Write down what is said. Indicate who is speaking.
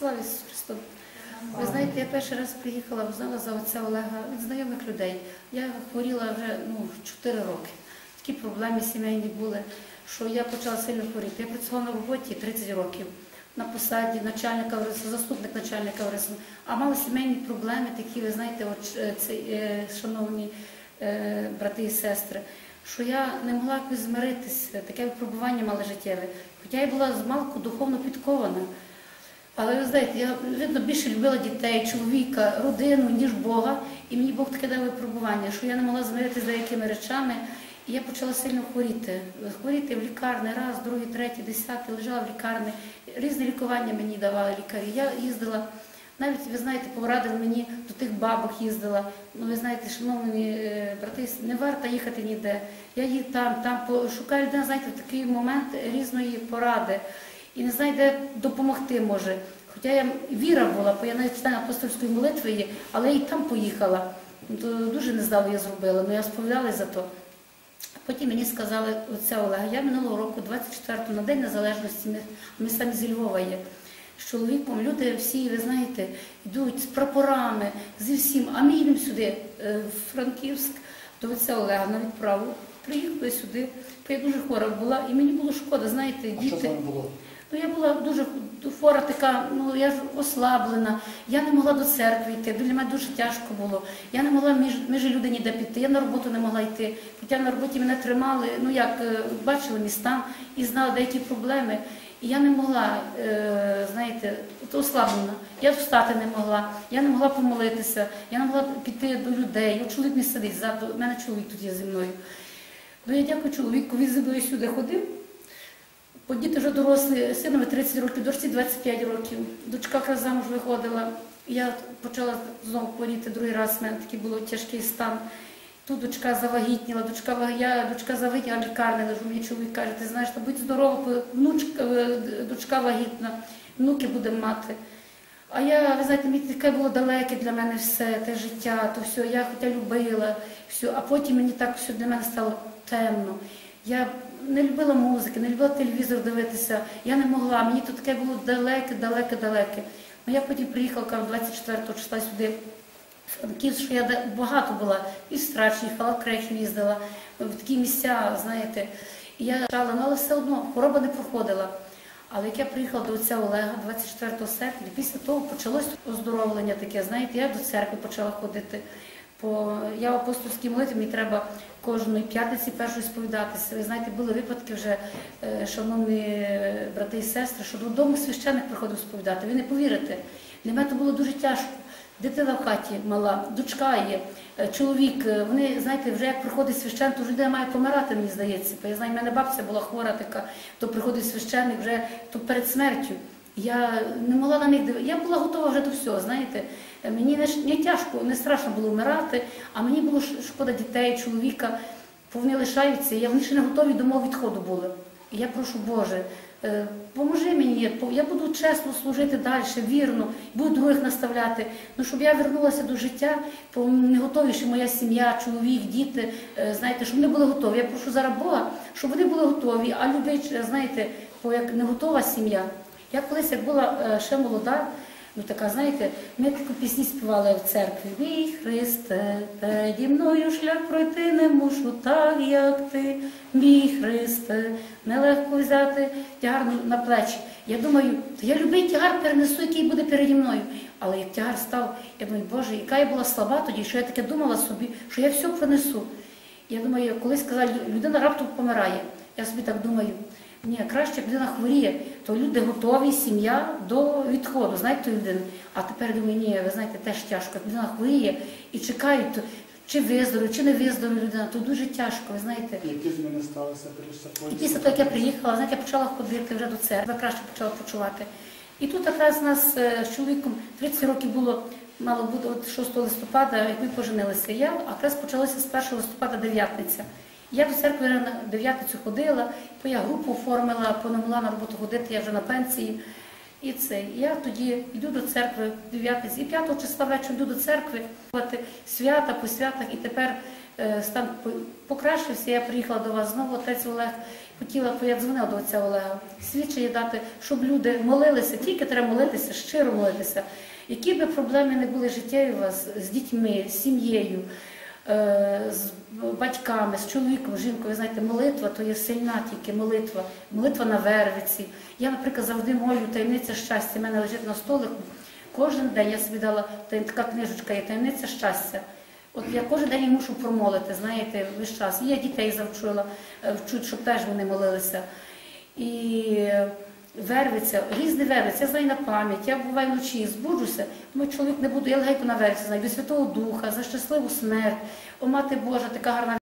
Speaker 1: Слава Ісусу Христу! Ви знаєте, я перший раз приїхала, узнала за отця Олега від знайомих людей. Я хворіла вже ну, 4 роки. Такі проблеми сімейні були, що я почала сильно хворіти. Я працювала на роботі 30 років на посаді начальника ВРС, заступник начальника ВРС. А мала сімейні проблеми, такі, ви знаєте, от, е, це, е, шановні е, брати і сестри, що я не могла якось змиритися, таке випробування мала життєве. Хоча я була з малку духовно підкована. Але ви знаєте, я видно більше любила дітей, чоловіка, родину, ніж Бога. І мені Бог таке дав випробування, що я не могла змиритися з деякими речами. І я почала сильно хворіти. Хворіти в лікарні, раз, другий, третій, десятий, лежала в лікарні. Різні лікування мені давали лікарі. Я їздила, навіть ви знаєте, порадили мені до тих бабок їздила. Ну, ви знаєте, шановні е, брати, не варто їхати ніде. Я її там, там шукаю людина, знаєте, в такий момент різної поради і не знаю, де допомогти може. Хоча я віра була, бо я навіть читаю апостольської молитви, є, але я і там поїхала. Ну, То дуже нездало я зробила, але я сповідалася за то. Потім мені сказали отця Олега, я минулого року, 24-го, на День Незалежності, ми, ми самі зі Львова є. З чоловіком люди всі, ви знаєте, йдуть з прапорами, зі всім. А ми їдемо сюди, е, в Франківськ, до отця Олега на відправу. Приїхали сюди, бо я дуже хвора була, і мені було шкода, знаєте,
Speaker 2: А що
Speaker 1: діти.
Speaker 2: було?
Speaker 1: Ну, я була дуже хвора така, ну я ж ослаблена, я не могла до церкви йти, для мене дуже тяжко було. Я не могла між, між люди ніде піти, я на роботу не могла йти. Хоча на роботі мене тримали, ну як е, бачили мій стан і знала деякі проблеми. І я не могла, е, знаєте, ослаблена. Я встати не могла, я не могла помолитися, я не могла піти до людей. От чоловік не сидить ззаду, у мене чоловік тут є зі мною. Ну я дякую чоловіку, він зі мною сюди ходив. Бо діти вже дорослі, синові 30 років, дочці 25 років. Дочка якраз замуж виходила. Я почала знову хворіти другий раз, в мене такий був тяжкий стан. Тут дочка завагітніла, дочка, я дочка завагітніла, в лікарні лежу. Мені чоловік каже, ти знаєш, та будь здорова, внучка, е, дочка вагітна, внуки будемо мати. А я, ви знаєте, мені таке було далеке для мене все, те життя, то все, я хоча любила, все, а потім мені так все для мене стало темно. Я не любила музики, не любила телевізор дивитися, я не могла, мені то таке було далеке, далеке, далеке. Ну я потім приїхала кажу, 24 числа сюди. в Франківськ, що я багато була, і в Страч їхала, в Крехів їздила, в такі місця, знаєте. І я чала, ну але все одно хвороба не проходила. Але як я приїхала до отця Олега 24 серпня, після того почалось оздоровлення таке, знаєте, я до церкви почала ходити. По, я в апостольській молитві, мені треба кожної п'ятниці першої сповідатися. Ви знаєте, були випадки вже, е, шановні е, брати і сестри, що додому священник приходив сповідати. Ви не повірите. Для мене це було дуже тяжко. Дитина в хаті мала, дочка є, е, чоловік. Вони, знаєте, вже як приходить священник, то вже людина має помирати, мені здається. Бо я знаю, в мене бабця була хвора така, то приходить священник вже то перед смертю. Я не могла на них дивитися. Я була готова вже до всього, знаєте. Мені не, не тяжко, не страшно було вмирати, а мені було шкода дітей, чоловіка, бо вони лишаються. Я вони ще не готові до мого відходу були. І я прошу, Боже, е, поможи мені, я буду чесно служити далі, вірно, буду других наставляти. Ну, щоб я вернулася до життя, бо не готові ще моя сім'я, чоловік, діти, е, знаєте, щоб вони були готові. Я прошу зараз Бога, щоб вони були готові, а любить, е, знаєте, бо як не готова сім'я. Я колись, як була е, ще молода, ну така, знаєте, ми таку пісні співали в церкві. Мій Христе, переді мною шлях пройти не мушу, так як ти, мій Христе, нелегко взяти тягар на плечі. Я думаю, я любий тягар перенесу, який буде переді мною. Але як тягар став, я думаю, Боже, яка я була слаба тоді, що я таке думала собі, що я все пронесу. Я думаю, колись сказали, людина раптом помирає. Я собі так думаю. Ні, краще як людина хворіє, то люди готові, сім'я до відходу, знаєте, тої людини. А тепер думаю, ні, ви знаєте, теж тяжко. Як людина хворіє і чекають, то чи виздорові, чи не виздорові людина, то дуже тяжко, ви знаєте.
Speaker 2: Які зміни сталися
Speaker 1: І після того, як я приїхала, знаєте, я почала ходити вже до церкви, краще почала почувати. І тут якраз у нас е, з чоловіком 30 років було, мало бути от 6 листопада, як ми поженилися. Я а якраз почалося з 1 листопада дев'ятниця. Я до церкви на дев'ятницю ходила, бо я групу оформила, бо не могла на роботу ходити, я вже на пенсії. І це. Я тоді йду до церкви дев'ятниці, і 5 числа вечора йду до церкви, свята по святах, і тепер е, стан покращився. Я приїхала до вас знову, отець Олег. хотіла, бо я дзвонила до отця Олега, свідчення дати, щоб люди молилися, тільки треба молитися, щиро молитися. Які би проблеми не були життєві у вас з дітьми, з сім'єю, з батьками, з чоловіком, жінкою, ви знаєте, молитва то є сильна тільки молитва, молитва на вервиці. Я, наприклад, завжди молю таємниця щастя. У мене лежить на столику. Кожен день я собі дала та- така книжечка є таємниця щастя. От я кожен день їх мушу промолити, знаєте, весь час. І я дітей завчила, е, вчуть, щоб теж вони молилися. І вервиця, різні вервиці, я знаю на пам'ять, я буваю вночі, збуджуся, мій чоловік не буду, я легенько на вервиці знаю, від Святого Духа, за щасливу смерть, о Мати Божа, така гарна